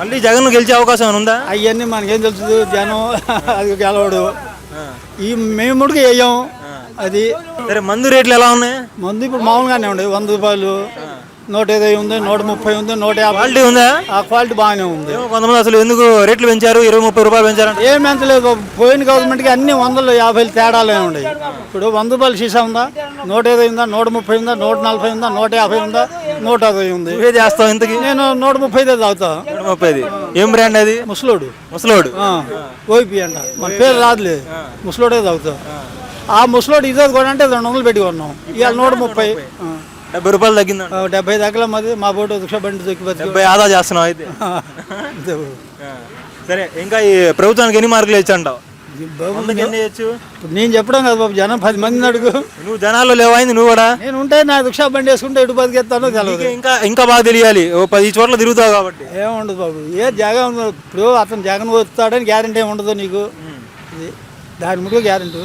మళ్ళీ జగన్ గెలిచే అవకాశం ఏమైనా ఉందా? అవన్నీ మనకేం తెలుసు జనం అది గెలవడు. ఈ మేము ముడికి వేయం. అది సరే మందు రేట్లు ఎలా ఉన్నాయి? మందు ఇప్పుడు మామూలుగానే ఉండే. వంద రూపాయలు నూట ఇరవై ఉంది నూట ముప్పై ఉంది నూట యాభై క్వాలిటీ ఉందా? ఆ క్వాలిటీ బాగానే ఉంది. కొంతమంది అసలు ఎందుకు రేట్లు పెంచారు? ఇరవై ముప్పై రూపాయలు పెంచారంటే. ఏం ఎంత లేదు పోయిన గవర్నమెంట్కి అన్ని వందలు యాభైలు తేడాలే ఉన్నాయి. ఇప్పుడు వంద రూపాయలు సీసా ఉందా? నూట ఇరవై ఉందా? నూట ముప్పై ఉందా? నూట నలభై ఉందా? నూట యాభై ఉందా? నూట అరవై ఉంది. చేస్తావు ఇంతకి? నేను నూట ముప్పై ఐదు తాగుతా. నూట ముప్పైది. ఏం బ్రాండ్ అది? ముసలోడు. ముసలోడు. ఓపి అంట. మన పేరు రాదులే. ముసలోడే తాగుతా ఆ. ముసలోడు ఇదే కూడా అంటే రెండు వందలు పెట్టి కొన్నాం. ఇవాళ నూట ముప్పై. డెబ్బై రూపాయలు తగ్గిందంట ఆ, డెబ్బై దాకా మరి మా బోటు రిక్షా బండి దొక్కి డెబ్బై ఆదా చేస్తున్నావు అయితే. సరే ఇంకా ఈ ప్రభుత్వానికి ఎన్ని మార్కులు ఇచ్చి ఇప్పుడు నేను చెప్పడం కదా బాబు జనం పది మందిని అడుగు. నువ్వు జనాల్లో లేవైంది నువ్వు కూడా? నేను ఉంటే నా రిక్షా బండి వేసుకుంటే ఎటు బతికేస్తానో తెలియదు నీకే ఇంకా ఇంకా బాగా తెలియాలి. ఓ పది చోట్ల తిరుగుతావు కాబట్టి. ఏముండదు బాబు. ఏ జగన్ ఇప్పుడు అతను జగన్ వస్తాడని గ్యారంటీ ఏమి ఉండదు నీకు. ఇది దాని ముందు గ్యారంటీ